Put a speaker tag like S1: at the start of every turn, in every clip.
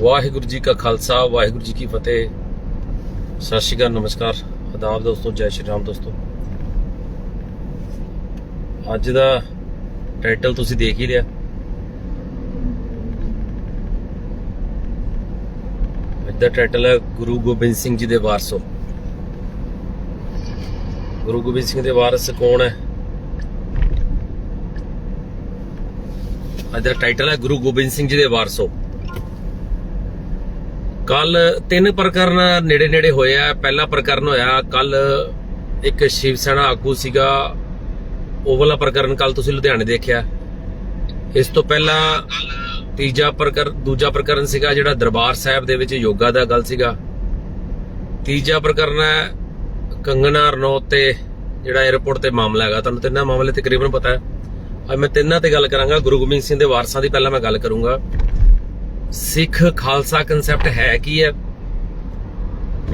S1: ਵਾਹਿਗੁਰੂ ਜੀ ਕਾ ਖਾਲਸਾ, ਵਾਹਿਗੁਰੂ ਜੀ ਕੀ ਫਤਿਹ। ਸਤਿ ਸ਼੍ਰੀ ਅਕਾਲ, ਨਮਸਕਾਰ। ਆਦਾਬ ਦੋਸਤੋ, ਜੈ ਸ਼੍ਰੀ ਰਾਮ ਦੋਸਤੋ। ਅੱਜ ਦਾ ਟਾਈਟਲ ਤੁਸੀਂ ਦੇਖ ਹੀ ਲਿਆ। ਅੱਜ ਦਾ ਟਾਈਟਲ ਹੈ ਗੁਰੂ ਗੋਬਿੰਦ ਸਿੰਘ ਜੀ ਦੇ ਵਾਰਸੋ। ਗੁਰੂ ਗੋਬਿੰਦ ਸਿੰਘ ਦੇ ਵਾਰਸ ਕੌਣ ਹੈ? ਅੱਜ ਦਾ ਟਾਈਟਲ ਹੈ ਗੁਰੂ ਗੋਬਿੰਦ ਸਿੰਘ ਜੀ ਦੇ ਵਾਰਸੋ। ਕੱਲ ਤਿੰਨ ਪ੍ਰਕਰਨ ਨੇੜੇ ਨੇੜੇ ਹੋਏ ਆ। ਪਹਿਲਾ ਪ੍ਰਕਰਨ ਹੋਇਆ, ਕੱਲ ਇੱਕ ਸ਼ਿਵ ਸੈਨਾ ਆਗੂ ਸੀਗਾ। ਉਹ ਵਾਲਾ ਪ੍ਰਕਰਨ ਕੱਲ ਤੁਸੀਂ ਲੁਧਿਆਣੇ ਦੇਖਿਆ। ਇਸ ਤੋਂ ਪਹਿਲਾਂ ਤੀਜਾ ਪ੍ਰਕਰਨ ਦੂਜਾ ਪ੍ਰਕਰਨ ਸੀਗਾ ਜਿਹੜਾ ਦਰਬਾਰ ਸਾਹਿਬ ਦੇ ਵਿੱਚ ਯੋਗਾ ਦਾ ਗੱਲ ਸੀਗਾ। ਤੀਜਾ ਪ੍ਰਕਰਨ ਹੈ ਕੰਗਣਾ ਰਣੌਤ ਤੇ ਜਿਹੜਾ 에어ਪੋਰਟ ਤੇ ਮਾਮਲਾ ਹੈਗਾ। ਤੁਹਾਨੂੰ ਤਿੰਨਾਂ ਮਾਮਲੇ ਤਕਰੀਬਨ ਪਤਾ ਹੈ। ਅੱਜ ਮੈਂ ਤਿੰਨਾਂ ਤੇ ਗੱਲ ਕਰਾਂਗਾ। ਗੁਰੂ ਗੋਬਿੰਦ ਸਿੰਘ ਦੇ ਵਾਰਸਾਂ ਦੀ ਪਹਿਲਾਂ ਮੈਂ ਗੱਲ ਕਰੂੰਗਾ। ਸਿੱਖ ਖਾਲਸਾ ਕਨਸੈਪਟ ਹੈ ਕੀ ਹੈ?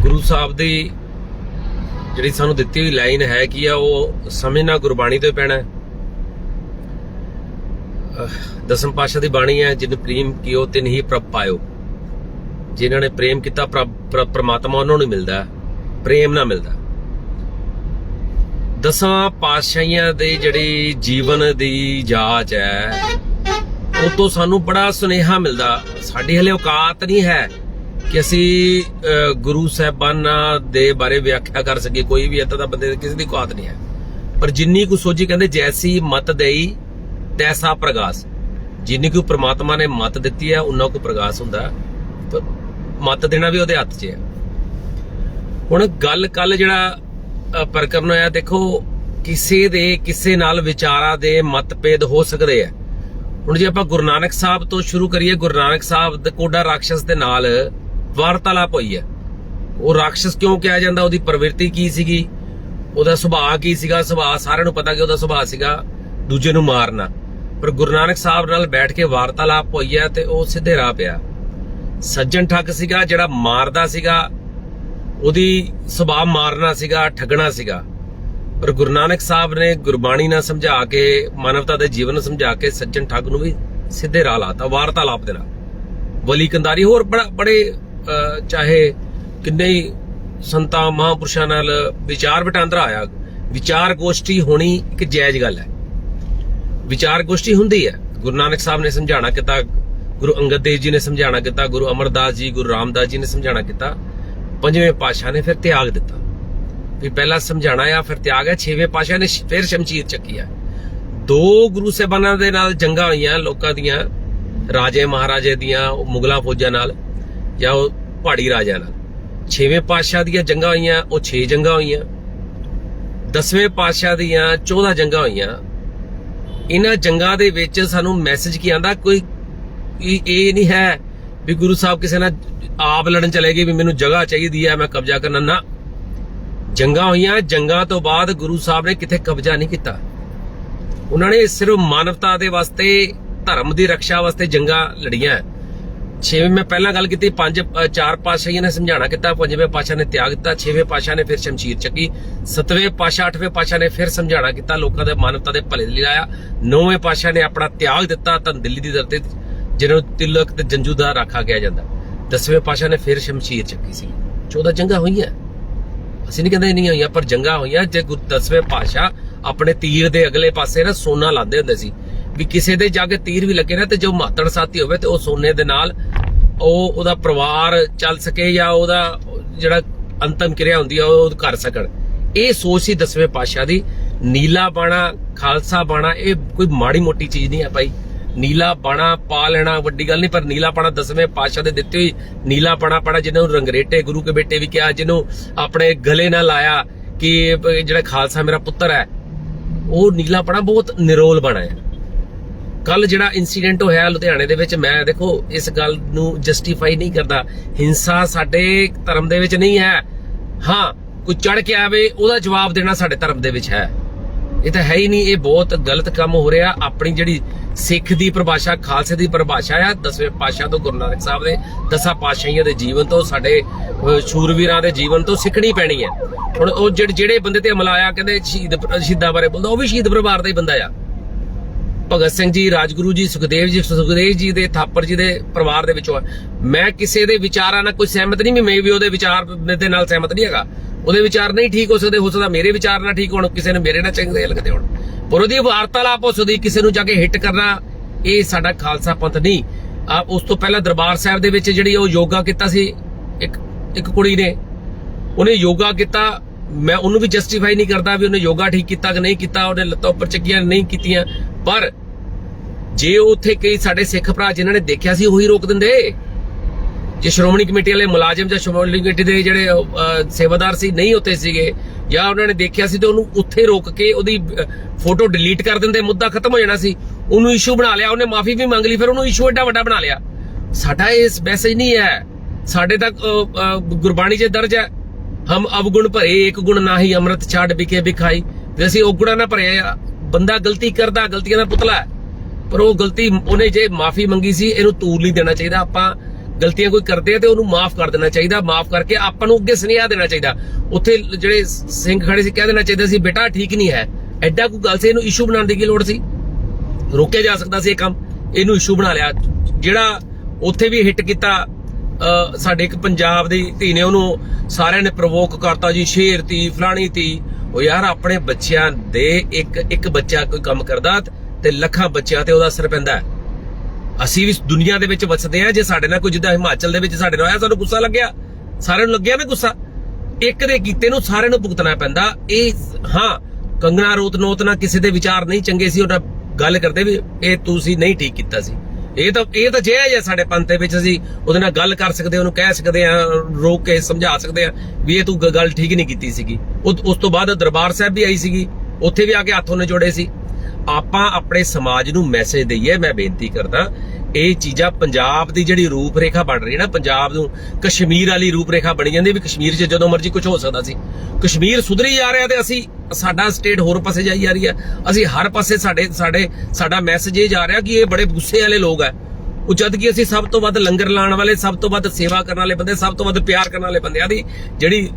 S1: ਗੁਰੂ ਸਾਹਿਬ ਦੀ ਜਿਹੜੀ ਸਾਨੂੰ ਦਿੱਤੀ ਹੋਈ ਲਾਈਨ ਹੈ ਕੀ ਆ, ਉਹ ਸਮਝਣਾ ਗੁਰਬਾਣੀ ਤੋਂ ਪੈਣਾ ਦਸਮ ਪਾਸ਼ਾ ਦੀ ਬਾਣੀ ਹੈ, ਜਿਨ ਪ੍ਰੇਮ ਕੀਓ ਤਿਨ ਹੀ ਪ੍ਰਭ ਪਾਇਓ। ਜਿਨ੍ਹਾਂ ਨੇ ਪ੍ਰੇਮ ਕੀਤਾ ਪ੍ਰਮਾਤਮਾ ਉਹਨਾਂ ਨੂੰ ਮਿਲਦਾ ਪ੍ਰੇਮ ਨਾ ਮਿਲਦਾ ਦਸਾਂ ਪਾਤਸ਼ਾਹੀਆਂ ਦੇ ਜਿਹੜੀ ਜੀਵਨ ਦੀ ਜਾਂਚ ਹੈ ਉਹ ਸਾਨੂੰ ਬੜਾ ਸੁਨੇਹਾ ਮਿਲਦਾ, ਸਾਡੀ ਹਲੇ ਔਕਾਤ ਨਹੀਂ ਹੈ ਕਿ ਅਸੀਂ ਗੁਰੂ ਸਾਹਿਬਾਨਾਂ ਦੇ ਬਾਰੇ ਵਿਆਖਿਆ ਕਰ ਸਕੀਏ, ਕੋਈ ਵੀ ਇੱਦਾਂ ਦਾ ਬੰਦੇ ਕਿਸੇ ਦੀ ਔਕਾਤ ਨਹੀਂ ਹੈ। ਪਰ ਜਿੰਨੀ ਕੁ ਸੋਝੀ ਕਹਿੰਦੇ ਜੈਸੀ ਮਤ ਦੇਈ, ਤੈਸਾ ਪ੍ਰਗਾਸ। ਜਿੰਨੀ ਕੁ ਪ੍ਰਮਾਤਮਾ ਨੇ ਮਤ ਦਿੱਤੀ ਹੈ, ਉਨਾ ਕੁ ਪ੍ਰਗਾਸ ਹੁੰਦਾ। ਪਰ ਮਤ ਦੇਣਾ ਵੀ ਉਹਦੇ ਹੱਥ 'ਚ ਹੈ। ਹੁਣ ਗੱਲ ਕੱਲ ਜਿਹੜਾ ਪ੍ਰਕਰਨ ਹੋਇਆ, ਦੇਖੋ, ਕਿਸੇ ਦੇ, ਕਿਸੇ ਨਾਲ ਵਿਚਾਰਾਂ ਦੇ ਮਤਭੇਦ ਹੋ ਸਕਦੇ ਆ ਹੁਣ ਜੇ ਆਪਾਂ ਗੁਰੂ ਨਾਨਕ ਸਾਹਿਬ ਤੋਂ ਸ਼ੁਰੂ ਕਰੀਏ, ਗੁਰੂ ਨਾਨਕ ਸਾਹਿਬ ਦੇ ਕੋਡਾ ਰਾਖਸ਼ ਦੇ ਨਾਲ ਵਾਰਤਾਲਾਪ ਹੋਈ ਹੈ। ਉਹ ਰਾਖਸ਼ ਕਿਉਂ ਕਿਹਾ ਜਾਂਦਾ? ਉਹਦੀ ਪ੍ਰਵਿਰਤੀ ਕੀ ਸੀਗੀ? ਉਹਦਾ ਸੁਭਾਅ ਕੀ ਸੀਗਾ? ਸੁਭਾਅ ਸਾਰਿਆਂ ਨੂੰ ਪਤਾ ਕਿ ਉਹਦਾ ਸੁਭਾਅ ਸੀਗਾ ਦੂਜੇ ਨੂੰ ਮਾਰਨਾ। ਪਰ ਗੁਰੂ ਨਾਨਕ ਸਾਹਿਬ ਨਾਲ ਬੈਠ ਕੇ ਵਾਰਤਾਲਾਪ ਹੋਈ ਹੈ ਤੇ ਉਹ ਸਿੱਧੇ ਰਾਹ ਪਿਆ। ਸੱਜਣ ਠੱਗ ਸੀਗਾ ਜਿਹੜਾ ਮਾਰਦਾ ਸੀਗਾ, ਉਹਦੀ ਸੁਭਾਅ ਮਾਰਨਾ ਸੀਗਾ, ਠੱਗਣਾ ਸੀਗਾ। ਪਰ ਗੁਰੂ ਨਾਨਕ ਸਾਹਿਬ ਨੇ ਗੁਰਬਾਣੀ ਨਾਲ ਸਮਝਾ ਕੇ, ਮਾਨਵਤਾ ਦੇ ਜੀਵਨ ਨੂੰ ਸਮਝਾ ਕੇ ਸੱਜਣ ਠੱਗ ਨੂੰ ਵੀ ਸਿੱਧੇ ਰਾਹ ਲਾਤਾ, ਵਾਰਤਾਲਾਪ ਦੇ ਨਾਲ ਵਲੀ ਕੰਦਾਰੀ ਹੋਰ ਬੜਾ ਬੜੇ ਚਾਹੇ ਕਿੰਨੇ ਹੀ ਸੰਤਾਂ, ਮਹਾਂਪੁਰਸ਼ਾਂ ਨਾਲ ਵਿਚਾਰ ਵਟਾਂਦਰਾ ਆਇਆ। ਵਿਚਾਰ ਗੋਸ਼ਟੀ ਹੋਣੀ ਇੱਕ ਜਾਇਜ਼ ਗੱਲ ਹੈ। ਵਿਚਾਰ ਗੋਸ਼ਟੀ ਹੁੰਦੀ ਹੈ। ਗੁਰੂ ਨਾਨਕ ਸਾਹਿਬ ਨੇ ਸਮਝਾਣਾ ਕੀਤਾ, ਗੁਰੂ ਅੰਗਦ ਦੇਵ ਜੀ ਨੇ ਸਮਝਾਣਾ ਕੀਤਾ, ਗੁਰੂ ਅਮਰਦਾਸ ਜੀ, ਗੁਰੂ ਰਾਮਦਾਸ ਜੀ ਨੇ ਸਮਝਾਣਾ ਕੀਤਾ। ਪੰਜਵੇਂ ਪਾਤਸ਼ਾਹ ਨੇ ਫਿਰ ਤਿਆਗ ਦਿੱਤਾ। ਵੀ ਪਹਿਲਾਂ ਸਮਝਾਣਾ ਆ, ਫਿਰ ਤਿਆਗ ਹੈ ਛੇਵੇਂ ਪਾਤਸ਼ਾਹ ਨੇ ਫਿਰ ਸ਼ਮਸ਼ੀਰ ਚੱਕੀ ਆ। ਦੋ ਗੁਰੂ ਸਾਹਿਬਾਨਾਂ ਦੇ ਨਾਲ ਜੰਗਾਂ ਹੋਈਆਂ ਲੋਕਾਂ ਦੀਆਂ, ਰਾਜੇ ਮਹਾਰਾਜੇ ਦੀਆਂ, ਉਹ ਮੁਗਲਾਂ ਫੌਜਾਂ ਨਾਲ ਜਾਂ ਉਹ ਪਹਾੜੀ ਰਾਜਿਆਂ ਨਾਲ। ਛੇਵੇਂ ਪਾਤਸ਼ਾਹ ਦੀਆਂ ਜੰਗਾਂ ਹੋਈਆਂ, ਉਹ 6 ਜੰਗਾਂ ਹੋਈਆਂ। ਦਸਵੇਂ ਪਾਤਸ਼ਾਹ ਦੀਆਂ 14 ਜੰਗਾਂ ਹੋਈਆਂ। ਇਹਨਾਂ ਜੰਗਾਂ ਦੇ ਵਿੱਚ ਸਾਨੂੰ ਮੈਸੇਜ ਕੀ ਆਂਦਾ, ਕੋਈ ਇਹ ਨਹੀਂ ਹੈ ਵੀ ਗੁਰੂ ਸਾਹਿਬ ਕਿਸੇ ਨਾਲ ਆਪ ਲੜਨ ਚਲੇ ਗਏ ਵੀ ਮੈਨੂੰ ਜਗ੍ਹਾ ਚਾਹੀਦੀ ਹੈ, ਮੈਂ ਕਬਜ਼ਾ ਕਰਨਾ ਨਾ। ਜੰਗਾਂ ਹੋਈਆਂ, ਜੰਗਾਂ ਤੋਂ ਬਾਅਦ ਗੁਰੂ ਸਾਹਿਬ ਨੇ ਕਿਤੇ ਕਬਜ਼ਾ ਨਹੀਂ ਕੀਤਾ। ਉਹਨਾਂ ਨੇ ਸਿਰਫ ਮਾਨਵਤਾ ਦੇ ਵਾਸਤੇ, ਧਰਮ ਦੀ ਰੱਖਿਆ ਵਾਸਤੇ ਜੰਗਾਂ ਲੜੀਆਂ। ਛੇਵੇਂ ਮੈਂ ਪਹਿਲਾਂ ਗੱਲ ਕੀਤੀ, ਪੰਜ ਚਾਰ ਪਾਤਸ਼ਾਹੀਆਂ ਨੇ ਸਮਝਾਣਾ ਕੀਤਾ, ਪੰਜਵੇਂ ਪਾਤਸ਼ਾਹ ਨੇ ਤਿਆਗ ਦਿੱਤਾ ਛੇਵੇਂ ਪਾਤਸ਼ਾਹ ਨੇ ਫਿਰ ਸ਼ਮਸ਼ੀਰ ਚੱਕੀ, ਸੱਤਵੇਂ ਪਾਤਸ਼ਾਹ, ਅੱਠਵੇਂ ਪਾਤਸ਼ਾਹ ਨੇ ਫਿਰ ਸਮਝਾਣਾ ਕੀਤਾ, ਲੋਕਾਂ ਦੇ ਮਾਨਵਤਾ ਦੇ ਭਲੇ ਲਈ ਲਾਇਆ ਨੌਵੇਂ ਪਾਤਸ਼ਾਹ ਨੇ ਆਪਣਾ ਤਿਆਗ ਦਿੱਤਾ ਤਾਂ ਦਿੱਲੀ ਦੀ ਧਰਤੀ ਤੇ, ਜਿਹਨੂੰ ਤਿਲਕ ਤੇ ਜੰਜੂ ਦਾ ਰੱਖਾ ਗਿਆ ਜਾਂਦਾ। ਦਸਵੇਂ ਪਾਤਸ਼ਾਹ ਨੇ ਫਿਰ ਸ਼ਮਸ਼ੀਰ ਚੱਕੀ ਸੀ। 14 ਜੰਗਾਂ ਹੋਈਆਂ। ਅਸੀਂ ਨਹੀਂ ਕਹਿੰਦੇ ਨਹੀਂ ਹੋਈਆਂ, ਪਰ ਜੰਗਾਂ ਹੋਈਆਂ, ਜੇ ਗੁਰੂ ਦਸਵੇਂ ਪਾਤਸ਼ਾਹ ਆਪਣੇ ਤੀਰ ਦੇ ਅਗਲੇ ਪਾਸੇ ਨਾ ਸੋਨਾ ਲਾਉਂਦੇ ਹੁੰਦੇ ਸੀ। ਵੀ ਕਿਸੇ ਦੇ ਜਾ ਕੇ ਤੀਰ ਵੀ ਲੱਗੇ ਨਾ ਤੇ ਜੋ ਮਾਤੜ ਸਾਥੀ ਹੋਵੇ ਤੇ ਉਹ ਸੋਨੇ ਦੇ ਨਾਲ ਉਹ ਉਹਦਾ ਪਰਿਵਾਰ ਚੱਲ ਸਕੇ ਜਾਂ ਉਹਦਾ ਜਿਹੜਾ ਅੰਤਮ ਕਿਰਿਆ ਹੁੰਦੀ ਆ, ਉਹ ਕਰ ਸਕਣ। ਇਹ ਸੋਚ ਸੀ ਦਸਵੇਂ ਪਾਤਸ਼ਾਹ ਦੀ। ਨੀਲਾ ਬਾਣਾ, ਖਾਲਸਾ ਬਾਣਾ, ਇਹ ਕੋਈ ਮਾੜੀ ਮੋਟੀ ਚੀਜ਼ ਨਹੀਂ ਹੈ ਭਾਈ। ਨੀਲਾ ਬਾਣਾ ਪਾ ਲੈਣਾ, ਵੱਡੀ ਗੱਲ ਨਹੀਂ, ਪਰ ਨੀਲਾ ਬਾਣਾ ਦਸਵੇਂ ਪਾਤਸ਼ਾਹ ਦੇ ਦਿੱਤੀ ਹੋਈ ਨੀਲਾ ਬਾਣਾ ਪੜਾ ਜਿਹਨੂੰ ਰੰਗਰੇਟੇ ਗੁਰੂ ਕੇ ਬੇਟੇ ਵੀ ਕਿਹਾ, ਜਿਹਨੂੰ ਆਪਣੇ ਗਲੇ ਨਾਲ ਲਾਇਆ ਕਿ ਜਿਹੜਾ ਖਾਲਸਾ ਮੇਰਾ ਪੁੱਤਰ ਹੈ, ਉਹ ਨੀਲਾ ਬਾਣਾ ਬਹੁਤ ਨਿਰੋਲ ਬਾਣਾ ਹੈ ਕੱਲ ਜਿਹੜਾ ਇਨਸੀਡੈਂਟ ਹੋਇਆ ਲੁਧਿਆਣੇ ਦੇ ਵਿੱਚ, ਮੈਂ ਦੇਖੋ, ਇਸ ਗੱਲ ਨੂੰ ਜਸਟੀਫਾਈ ਨਹੀਂ ਕਰਦਾ। ਹਿੰਸਾ ਸਾਡੇ ਧਰਮ ਦੇ ਵਿੱਚ ਨਹੀਂ ਹੈ। ਹਾਂ, ਕੋਈ ਚੜ ਕੇ ਆਵੇ, ਉਹਦਾ ਜਵਾਬ ਦੇਣਾ ਸਾਡੇ ਧਰਮ ਦੇ ਵਿੱਚ ਹੈ। ਇਹ ਤਾਂ ਹੈ ਹੀ ਨਹੀਂ, ਇਹ ਬਹੁਤ ਗਲਤ ਕੰਮ ਹੋ ਰਿਹਾ। ਆਪਣੀ ਜਿਹੜੀ ਸਿੱਖ ਦੀ ਪਰਿਭਾਸ਼ਾ, ਖਾਲਸੇ ਦੀ ਪਰਿਭਾਸ਼ਾ ਆ, ਦਸਵੇਂ ਪਾਤਸ਼ਾਹ ਤੋਂ ਗੁਰੂ ਨਾਨਕ ਸਾਹਿਬ ਦੇ ਦਸਾਂ ਪਾਤਸ਼ਾਹੀਆਂ ਦੇ ਜੀਵਨ ਤੋਂ, ਸਾਡੇ ਸ਼ੂਰਵੀਰਾਂ ਦੇ ਜੀਵਨ ਤੋਂ ਸਿੱਖਣੀ ਪੈਣੀ ਹੈ ਹੁਣ ਉਹ ਜਿਹੜੇ ਬੰਦੇ ਤੇ ਹਮਲਾ ਆਇਆ, ਕਹਿੰਦੇ ਸ਼ਹੀਦ, ਸ਼ਹੀਦਾਂ ਬਾਰੇ ਬੋਲਦਾ, ਉਹ ਵੀ ਸ਼ਹੀਦ ਪਰਿਵਾਰ ਦਾ ਹੀ ਬੰਦਾ ਆ। ਭਗਤ ਸਿੰਘ ਜੀ, ਰਾਜਗੁਰੂ ਜੀ, ਸੁਖਦੇਵ ਜੀ ਸੁਖਦੇਵ ਜੀ ਦੇ, ਥਾਪਰ ਜੀ ਦੇ ਪਰਿਵਾਰ ਦੇ ਵਿੱਚੋਂ ਆ। ਮੈਂ ਕਿਸੇ ਦੇ ਵਿਚਾਰਾਂ ਨਾਲ ਕੋਈ ਸਹਿਮਤ ਨਹੀਂ ਮੈਂ ਵੀ ਉਹਦੇ ਵਿਚਾਰ ਦੇ ਨਾਲ ਸਹਿਮਤ ਨਹੀਂ ਹੈਗਾ। ਉਹਦੇ ਵਿਚਾਰ ਨਹੀਂ ਠੀਕ ਹੋ ਸਕਦੇ, ਹੋ ਸਕਦਾ ਮੇਰੇ ਵਿਚਾਰ ਨਾਲ ਠੀਕ ਹੋਣ, ਕਿਸੇ ਨੇ ਮੇਰੇ ਨਾਲ ਚੰਗੇ ਲੱਗਦੇ ਹੋਣ। ਪਰ ਉਹਦੀ ਵਾਰਤਾਲਾਪ ਹੋ ਸਕਦੀ, ਕਿਸੇ ਨੂੰ ਜਾ ਕੇ ਹਿੱਟ ਕਰਨਾ, ਇਹ ਸਾਡਾ ਖਾਲਸਾ ਪੰਥ ਨਹੀਂ। ਆ, ਉਸ ਤੋਂ ਪਹਿਲਾਂ ਦਰਬਾਰ ਸਾਹਿਬ ਦੇ ਵਿੱਚ ਜਿਹੜੀ ਉਹ ਯੋਗਾ ਕੀਤਾ ਸੀ, ਇੱਕ ਇੱਕ ਕੁੜੀ ਨੇ, ਉਹਨੇ ਯੋਗਾ ਕੀਤਾ, ਮੈਂ ਉਹਨੂੰ ਵੀ ਜਸਟੀਫਾਈ ਨਹੀਂ ਕਰਦਾ ਵੀ ਉਹਨੇ ਯੋਗਾ ਠੀਕ ਕੀਤਾ ਕਿ ਨਹੀਂ ਕੀਤਾ, ਉਹਨੇ ਲੱਤਾਂ ਉੱਪਰ ਚੱਕੀਆਂ, ਨਹੀਂ ਕੀਤੀਆਂ। ਪਰ ਜੇ ਉੱਥੇ ਕਈ ਸਾਡੇ ਸਿੱਖ ਭਰਾ ਜਿਨ੍ਹਾਂ ਨੇ ਦੇਖਿਆ ਸੀ, ਉਹੀ ਰੋਕ ਦਿੰਦੇ। ਜੇ ਸ਼੍ਰੋਮਣੀ ਕਮੇਟੀ ਵਾਲੇ ਮੁਲਾਜ਼ਮ ਜਾਂ ਸ਼੍ਰੋਮਣੀ ਕਮੇਟੀ ਦੇ ਜਿਹੜੇ ਸੇਵਾਦਾਰ ਸੀ, ਨਹੀਂ ਉੱਥੇ ਸੀਗੇ, ਜਾਂ ਉਹਨਾਂ ਨੇ ਦੇਖਿਆ ਸੀ ਤੇ ਉਹਨੂੰ ਉੱਥੇ ਰੋਕ ਕੇ ਉਹਦੀ ਫੋਟੋ ਡਿਲੀਟ ਕਰ ਦਿੰਦੇ, ਮੁੱਦਾ ਖਤਮ ਹੋ ਜਾਣਾ ਸੀ, ਉਹਨੂੰ ਇਸ਼ੂ ਬਣਾ ਲਿਆ, ਉਹਨੇ ਮਾਫੀ ਵੀ ਮੰਗ ਲਈ, ਫਿਰ ਉਹਨੂੰ ਇਸ਼ੂ ਐਡਾ ਵੱਡਾ ਬਣਾ ਲਿਆ। ਸਾਡਾ ਇਸ ਮੈਸੇਜ ਨਹੀਂ ਹੈ। ਸਾਡੇ ਤੱਕ ਗੁਰਬਾਣੀ 'ਚ ਦਰਜ ਹੈ। ਹਮ ਅਵਗੁਣ ਭਰੇ, ਇੱਕ ਗੁਣ ਨਾਹੀ, ਅੰਮ੍ਰਿਤ ਛਾੜ ਵਿਕੇ ਵਿਖਾਈ। ਤੇ ਅਸੀਂ ਔਗੁਣਾ ਨਾ ਭਰੇ ਬੰਦਾ ਗਲਤੀ ਕਰਦਾ, ਗਲਤੀਆਂ ਦਾ ਪੁਤਲਾ ਪਰ ਉਹ ਗਲਤੀ, ਉਹਨੇ ਜੇ ਮਾਫੀ ਮੰਗੀ ਸੀ, ਇਹਨੂੰ ਤੂਰ ਨਹੀਂ ਦੇਣਾ ਚਾਹੀਦਾ। ਆਪਾਂ ਗਲਤੀਆਂ ਕੋਈ ਕਰਦੇ ਆ ਤੇ ਉਹਨੂੰ ਮਾਫ ਕਰ ਦੇਣਾ ਚਾਹੀਦਾ, ਮਾਫ ਕਰਕੇ ਆਪਾਂ ਨੂੰ ਅੱਗੇ ਸੁਨੇਹਾ ਦੇਣਾ ਚਾਹੀਦਾ। ਉੱਥੇ ਜਿਹੜੇ ਸਿੰਘ ਖੜੇ ਸੀ, ਕਹਿ ਦੇਣਾ ਚਾਹੀਦਾ ਸੀ, ਬੇਟਾ, ਠੀਕ ਨਹੀਂ ਹੈ। ਐਡਾ ਕੋਈ ਗੱਲ ਸੀ, ਇਹਨੂੰ ਇਸ਼ੂ ਬਣਾਉਣ ਦੀ ਕੀ ਲੋੜ ਸੀ? ਰੋਕਿਆ ਜਾ ਸਕਦਾ ਸੀ ਇਹ ਕੰਮ। ਇਹਨੂੰ ਇਸ਼ੂ ਬਣਾ ਲਿਆ। ਜਿਹੜਾ ਉੱਥੇ ਵੀ ਹਿੱਟ ਕੀਤਾ ਸਾਡੇ ਇੱਕ ਪੰਜਾਬ ਦੀ ਧੀ ਨੇ, ਉਹਨੂੰ ਸਾਰਿਆਂ ਨੇ ਪ੍ਰਵੋਕ ਕਰਤਾ ਜੀ, ਸ਼ੇਰ ਤੀ ਫਲਾਣੀ ਤੀ ਉਹ ਯਾਰ, ਆਪਣੇ ਬੱਚਿਆਂ ਦੇ ਇੱਕ ਇੱਕ ਬੱਚਾ ਕੋਈ ਕੰਮ ਕਰਦਾ ਤੇ ਲੱਖਾਂ ਬੱਚਿਆਂ ਤੇ ਉਹਦਾ ਅਸਰ ਪੈਂਦਾ। ਹੈ ਅਸੀਂ ਵੀ ਇਸ ਦੁਨੀਆ ਦੇ ਵਿੱਚ ਵਸਦੇ ਆ ਜੇ ਸਾਡੇ ਨਾਲ ਕੋਈ ਜਿੱਦਾਂ ਹਿਮਾਚਲ ਦੇ ਵਿੱਚ ਸਾਡੇ ਨਾਲ ਹੋਇਆ ਸਾਨੂੰ ਗੁੱਸਾ ਲੱਗਿਆ। ਸਾਰਿਆਂ ਨੂੰ ਲੱਗਿਆ ਨਾ ਗੁੱਸਾ। ਇੱਕ ਦੇ ਕੀਤੇ ਨੂੰ ਸਾਰਿਆਂ ਨੂੰ ਭੁਗਤਣਾ ਪੈਂਦਾ। ਇਹ ਹਾਂ ਕੰਗਣਾ ਰੋਤ ਨੋਤ ਨਾਲ ਕਿਸੇ ਦੇ ਵਿਚਾਰ ਨਹੀਂ ਚੰਗੇ ਸੀ ਉਹਨਾਂ ਗੱਲ ਕਰਦੇ ਵੀ ਇਹ ਤੁਸੀਂ ਨਹੀਂ ਠੀਕ ਕੀਤਾ ਸੀ। ਇਹ ਤਾਂ ਇਹ ਤਾਂ ਜਾਇਜ਼ ਹੈ ਸਾਡੇ ਪੰਥ ਦੇ ਵਿੱਚ ਅਸੀਂ ਉਹਦੇ ਨਾਲ ਗੱਲ ਕਰ ਸਕਦੇ ਹਾਂ, ਉਹਨੂੰ ਕਹਿ ਸਕਦੇ ਆ ਰੋਕ ਕੇ ਸਮਝਾ ਸਕਦੇ ਆ ਵੀ ਇਹ ਤੂੰ ਗੱਲ ਠੀਕ ਨਹੀਂ ਕੀਤੀ ਸੀਗੀ। ਉਸ ਤੋਂ ਬਾਅਦ ਦਰਬਾਰ ਸਾਹਿਬ ਵੀ ਆਈ ਸੀਗੀ। ਉੱਥੇ ਵੀ ਆ ਕੇ ਹੱਥ ਉਹਨੇ ਜੋੜੇ ਸੀ। ਆਪਾਂ ਆਪਣੇ ਸਮਾਜ ਨੂੰ ਮੈਸੇਜ ਦਈਏ, ਮੈਂ ਬੇਨਤੀ ਕਰਦਾ, ਇਹ ਚੀਜ਼ਾਂ ਪੰਜਾਬ ਦੀ ਜਿਹੜੀ ਰੂਪ ਰੇਖਾ ਬਣ ਰਹੀ ਹੈ ਨਾ, ਪੰਜਾਬ ਨੂੰ ਕਸ਼ਮੀਰ ਵਾਲੀ ਰੂਪ ਰੇਖਾ ਬਣੀ ਜਾਂਦੀ ਵੀ ਕਸ਼ਮੀਰ 'ਚ ਜਦੋਂ ਮਰਜ਼ੀ ਕੁਝ ਹੋ ਸਕਦਾ ਸੀ। ਕਸ਼ਮੀਰ ਸੁਧਰੀ ਜਾ ਰਿਹਾ ਤੇ ਅਸੀਂ, ਸਾਡਾ ਸਟੇਟ ਹੋਰ ਪਾਸੇ ਜਾਈ ਜਾ ਰਹੀ ਹੈ। ਅਸੀਂ ਹਰ ਪਾਸੇ ਸਾਡੇ ਸਾਡੇ, ਸਾਡਾ ਮੈਸੇਜ ਇਹ ਜਾ ਰਿਹਾ ਕਿ ਇਹ ਬੜੇ ਗੁੱਸੇ ਵਾਲੇ ਲੋਕ ਆ ਉਹ ਜਦ ਕਿ ਅਸੀਂ ਸਭ ਤੋਂ ਵੱਧ ਲੰਗਰ ਲਾਉਣ ਵਾਲੇ, ਸਭ ਤੋਂ ਵੱਧ ਸੇਵਾ ਕਰਨ ਵਾਲੇ ਬੰਦੇ, ਸਭ ਤੋਂ ਵੱਧ ਪਿਆਰ ਕਰਨ ਵਾਲੇ ਬੰਦਿਆਂ ਦੀ ਜਿਹੜੀ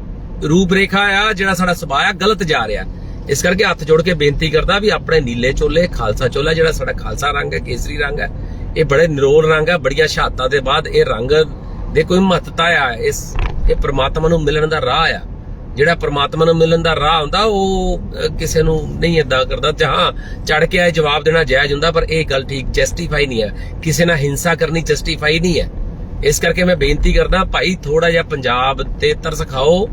S1: ਰੂਪ ਰੇਖਾ ਆ, ਜਿਹੜਾ ਸਾਡਾ ਸੁਭਾਅ ਆ, ਗਲਤ ਜਾ ਰਿਹਾ। ਇਸ ਕਰਕੇ ਹੱਥ ਜੋੜ ਕੇ ਬੇਨਤੀ ਕਰਦਾ ਵੀ ਆਪਣੇ ਨੀਲੇ ਚੋਲੇ, ਖਾਲਸਾ ਚੋਲਾ, ਜਿਹੜਾ ਸਾਡਾ ਖਾਲਸਾ ਰੰਗ ਹੈ, ਕੇਸਰੀ ਰੰਗ ਹੈ, ਇਹ ਬੜੇ ਨਿਰੋਲ ਰੰਗ ਹੈ, ਬੜੀਆਂ ਸ਼ਹਾਦਤਾਂ ਦੇ ਬਾਅਦ ਇਹ ਰੰਗ ਦੇ ਕੋਈ ਮਹੱਤਤਾ ਆ, ਇਸ, ਇਹ ਪ੍ਰਮਾਤਮਾ ਨੂੰ ਮਿਲਣ ਦਾ ਰਾਹ ਆ। ਜਿਹੜਾ ਪ੍ਰਮਾਤਮਾ ਨੂੰ ਮਿਲਣ ਦਾ ਰਾਹ ਹੁੰਦਾ, ਉਹ ਕਿਸੇ ਨੂੰ ਨਹੀਂ ਏਦਾਂ ਕਰਦਾ ਜਹਾਂ ਚੜ ਕੇ ਆਏ ਜਵਾਬ ਦੇਣਾ ਜਾਇਜ਼ ਹੁੰਦਾ, ਪਰ ਇਹ ਗੱਲ ਠੀਕ ਜਸਟੀਫਾਈ ਨਹੀਂ ਹੈ। ਕਿਸੇ ਨਾਲ ਹਿੰਸਾ ਕਰਨੀ ਜਸਟੀਫਾਈ ਨਹੀਂ ਹੈ। ਇਸ ਕਰਕੇ ਮੈਂ ਬੇਨਤੀ ਕਰਦਾ, ਭਾਈ ਥੋੜਾ ਜਿਹਾ ਪੰਜਾਬ ਤੇ ਤਰਸ ਖਾਓ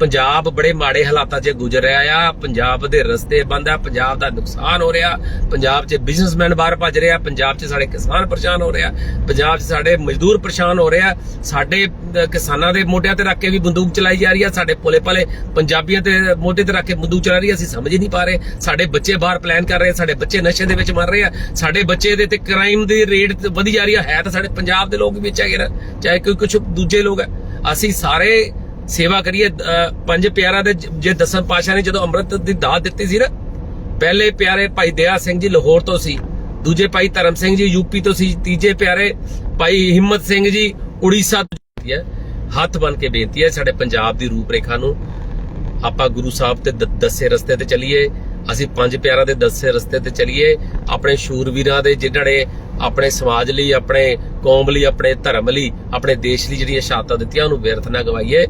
S1: ਪੰਜਾਬ ਬੜੇ ਮਾੜੇ ਹਾਲਾਤਾਂ 'ਚ ਗੁਜ਼ਰ ਰਿਹਾ ਆ। ਪੰਜਾਬ ਦੇ ਰਸਤੇ ਬੰਦ ਆ, ਪੰਜਾਬ ਦਾ ਨੁਕਸਾਨ ਹੋ ਰਿਹਾ। ਪੰਜਾਬ 'ਚ ਬਿਜ਼ਨਸਮੈਨ ਬਾਹਰ ਭੱਜ ਰਿਹਾ ਪੰਜਾਬ 'ਚ ਸਾਡੇ ਕਿਸਾਨ ਪਰੇਸ਼ਾਨ ਹੋ ਰਿਹਾ ਪੰਜਾਬ 'ਚ ਸਾਡੇ ਮਜ਼ਦੂਰ ਪਰੇਸ਼ਾਨ ਹੋ ਰਿਹਾ ਸਾਡੇ ਕਿਸਾਨਾਂ ਦੇ ਮੋਢਿਆਂ ਤੇ ਰੱਖ ਕੇ ਵੀ ਬੰਦੂਕ ਚਲਾਈ ਜਾ ਰਹੀ ਆ, ਸਾਡੇ ਭੋਲੇ ਭਾਲੇ ਪੰਜਾਬੀਆਂ ਤੇ ਮੋਢੇ ਤੇ ਰੱਖ ਕੇ ਬੰਦੂਕ ਚਲਾ ਰਹੀ ਆ, ਅਸੀਂ ਸਮਝ ਹੀ ਨਹੀਂ ਪਾ ਰਹੇ। ਸਾਡੇ ਬੱਚੇ ਬਾਹਰ ਪਲਾਨ ਕਰ ਰਹੇ ਸਾਡੇ ਬੱਚੇ ਨਸ਼ੇ ਦੇ ਵਿੱਚ ਮਰ ਰਹੇ ਆ, ਸਾਡੇ ਬੱਚੇ ਦੇ ਤੇ ਕ੍ਰਾਈਮ ਦੀ ਰੇਟ ਵਧੀ ਜਾ ਰਹੀ ਆ, ਹੈ ਤਾਂ ਸਾਡੇ ਪੰਜਾਬ ਦੇ ਲੋਕ ਵੀ ਵਿੱਚ ਹੈਗੇ ਨਾ, ਚਾਹੇ ਕੋਈ ਕੁਝ ਦੂਜੇ ਲੋਕ ਆ। ਅਸੀਂ ਸਾਰੇ ਸੇਵਾ ਕਰੀਏ ਪੰਜ ਪਿਆਰਾਂ ਦੇ, ਜ- ਜੇ ਦਸਮ ਪਾਸ਼ਾ ਨੇ ਜਦੋਂ ਅੰਮ੍ਰਿਤ ਦੀ ਦਾਤ ਦਿੱਤੀ ਸੀ ਨਾ, ਪਹਿਲੇ ਪਿਆਰੇ ਭਾਈ ਦਇਆ ਸਿੰਘ ਜੀ ਲਾਹੌਰ ਤੋਂ ਸੀ, ਦੂਜੇ ਭਾਈ ਧਰਮ ਸਿੰਘ ਜੀ ਯੂਪੀ ਤੋਂ ਸੀ, ਤੀਜੇ ਪਿਆਰੇ ਭਾਈ ਹਿੰਮਤ ਸਿੰਘ ਜੀ ਉੜੀਸਾ ਤੋਂ ਹੈ ਹੱਥ ਬਨ ਕੇ ਬੇਨਤੀ ਹੈ ਸਾਡੇ ਪੰਜਾਬ ਦੀ ਰੂਪ ਰੇਖਾ ਨੂੰ, ਆਪਾਂ ਗੁਰੂ ਸਾਹਿਬ ਤੇ ਦੱਸੇ ਰਸਤੇ ਤੇ ਚੱਲੀਏ, ਅਸੀਂ ਪੰਜ ਪਿਆਰਾਂ ਦੇ ਦੱਸੇ ਰਸਤੇ ਤੇ ਚੱਲੀਏ, ਆਪਣੇ ਸ਼ੂਰਵੀਰਾਂ ਦੇ ਜਿਨ੍ਹਾਂ ਨੇ ਆਪਣੇ ਸਮਾਜ ਲਈ, ਆਪਣੇ ਕੌਮ ਲਈ, ਆਪਣੇ ਧਰਮ ਲਈ, ਆਪਣੇ ਦੇਸ਼ ਲਈ ਜਿਹੜੀਆਂ ਸ਼ਹਾਦਤਾਂ ਦਿੱਤੀਆਂ, ਉਹਨੂੰ ਵਿਅਰਥ ਨਾ ਗਵਾਈਏ।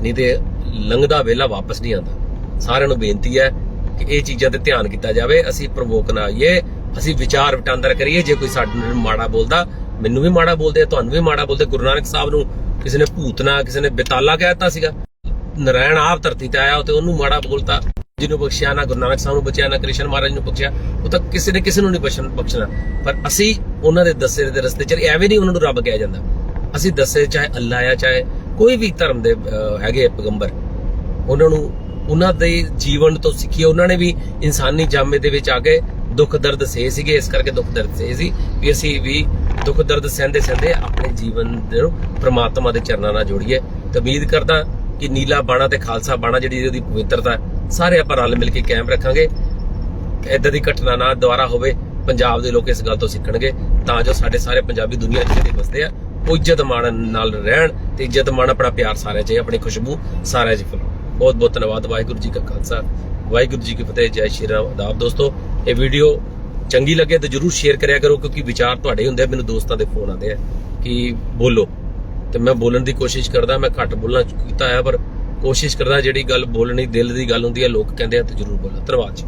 S1: ਨਹੀਂ ਤੇ ਲੰਘਦਾ ਵੇਲਾ ਵਾਪਸ ਨਹੀਂ ਆਉਂਦਾ। ਸਾਰਿਆਂ ਨੂੰ ਬੇਨਤੀ ਹੈ ਕਿ ਇਹ ਚੀਜ਼ਾਂ ਤੇ ਧਿਆਨ ਕੀਤਾ ਜਾਵੇ। ਅਸੀਂ ਪ੍ਰਵੋਕ ਨਾ ਆਈਏ। ਅਸੀਂ ਵਿਚਾਰ ਵਟਾਂਦਰ ਕਰੀਏ। ਜੇ ਕੋਈ ਸਾਡੇ ਨਾਲ ਮਾੜਾ ਬੋਲਦਾ, ਮੈਨੂੰ ਵੀ ਮਾੜਾ ਬੋਲਦੇ, ਤੁਹਾਨੂੰ ਵੀ ਮਾੜਾ ਬੋਲਦੇ। ਗੁਰੂ ਨਾਨਕ ਸਾਹਿਬ ਨੂੰ ਕਿਸੇ ਨੇ ਭੂਤਨਾ ਕਿਸੇ ਨੇ ਬਿਤਾਲਾ ਕਹਿਤਾ ਸੀਗਾ। ਨਰਾਇਣ ਆਪ ਧਰਤੀ ਤੇ ਆਇਆ ਤੇ ਉਹਨੂੰ ਮਾੜਾ ਬੋਲਤਾ। ਜਿਹਨੂੰ ਬਖਸ਼ਿਆ ਨਾ ਗੁਰੂ ਨਾਨਕ ਸਾਹਿਬ ਨੂੰ ਬਚਿਆ ਨਾ ਕ੍ਰਿਸ਼ਨ ਮਹਾਰਾਜ ਨੂੰ ਬਖਸ਼ਿਆ, ਉਹ ਤਾਂ ਕਿਸੇ ਨੇ ਕਿਸੇ ਨੂੰ ਨਹੀਂ ਬਖਸ਼ਣ ਬਖਸ਼ਣਾ। ਪਰ ਅਸੀਂ ਉਹਨਾਂ ਦੇ ਦੱਸੇ ਦੇ ਰਸਤੇ ਚ ਐਵੇਂ ਨਹੀਂ ਉਹਨਾਂ ਨੂੰ ਰੱਬ ਕਿਹਾ ਜਾਂਦਾ। ਅਸੀਂ ਦੱਸੇ ਚਾਹੇ ਅੱਲਾ ਆ ਚਾਹੇ ਕੋਈ ਵੀ ਧਰਮ ਦੇ ਹੈਗੇ ਪੈਗੰਬਰ, ਉਹਨਾਂ ਨੂੰ, ਉਹਨਾਂ ਦੇ ਜੀਵਨ ਤੋਂ ਸਿੱਖੀਏ ਉਹਨਾਂ ਨੇ ਵੀ ਇਨਸਾਨੀ ਜਾਮੇ ਦੇ ਵਿੱਚ ਆ ਕੇ ਦੁੱਖ ਦਰਦ ਸਹੇ ਸੀਗੇ, ਇਸ ਕਰਕੇ ਦੁੱਖ ਦਰਦ ਸਹੇ ਸੀ ਵੀ ਅਸੀਂ ਵੀ ਦੁੱਖ ਦਰਦ ਸਹਿੰਦੇ ਸਹਿੰਦੇ ਆਪਣੇ ਜੀਵਨ ਨੂੰ ਪ੍ਰਮਾਤਮਾ ਦੇ ਚਰਨਾਂ ਨਾਲ ਜੋੜੀਏ। ਤੇ ਉਮੀਦ ਕਰਦਾ ਕਿ ਨੀਲਾ ਬਾਣਾ ਤੇ ਖਾਲਸਾ ਬਾਣਾ ਜਿਹੜੀ ਉਹਦੀ ਪਵਿੱਤਰਤਾ, ਸਾਰੇ ਆਪਾਂ ਰਲ ਮਿਲ ਕੇ ਕਾਇਮ ਰੱਖਾਂਗੇ। ਇਦਾਂ ਦੀ ਘਟਨਾ ਨਾ ਦੁਬਾਰਾ ਹੋਵੇ, ਪੰਜਾਬ ਦੇ ਲੋਕ ਇਸ ਗੱਲ ਤੋਂ ਸਿੱਖਣਗੇ, ਤਾਂ ਜੋ ਸਾਡੇ ਸਾਰੇ ਪੰਜਾਬੀ ਦੁਨੀਆ 'ਚ ਜਿਹੜੇ ਵਸਦੇ ਆ ਉਹ ਇੱਜ਼ਤ ਮਾਣ ਨਾਲ ਰਹਿਣ ਤੇ ਇੱਜ਼ਤ ਮਾਣ ਆਪਣਾ ਪਿਆਰ ਸਾਰਿਆਂ 'ਚ ਆਪਣੀ ਖੁਸ਼ਬੂ ਸਾਰਿਆਂ 'ਚ ਫੈਲਾਉਣ। ਬਹੁਤ ਬਹੁਤ ਧੰਨਵਾਦ, ਵਾਹਿਗੁਰੂ ਜੀ ਕਾ ਖਾਲਸਾ। ਵਾਹਿਗੁਰੂ ਜੀ ਕੀ ਫਤਿਹ, ਜੈ ਸ਼੍ਰੀ ਰਾਮ। ਆਦਾਬ ਦੋਸਤੋ, ਇਹ ਵੀਡੀਓ ਚੰਗੀ ਲੱਗੇ ਤਾਂ ਜਰੂਰ ਸ਼ੇਅਰ ਕਰਿਆ ਕਰੋ, ਕਿਉਂਕਿ ਵਿਚਾਰ ਤੁਹਾਡੇ ਹੁੰਦੇ ਆ, ਮੈਨੂੰ ਦੋਸਤਾਂ ਦੇ ਫੋਨ ਆਉਂਦੇ ਆ ਕਿ ਬੋਲੋ। ਤੇ ਮੈਂ ਬੋਲਣ ਦੀ ਕੋਸ਼ਿਸ਼ ਕਰਦਾ, ਮੈਂ ਘੱਟ ਬੋਲਣਾ ਕੀਤਾ ਹੈ ਪਰ ਕੋਸ਼ਿਸ਼ ਕਰਦਾ ਜਿਹੜੀ ਗੱਲ ਬੋਲਣੀ ਦਿਲ ਦੀ ਗੱਲ ਹੁੰਦੀ ਹੈ ਲੋਕ ਕਹਿੰਦੇ ਆ ਤਾਂ ਜਰੂਰ ਬੋਲਾਂ ਧੰਨਵਾਦ ਜੀ।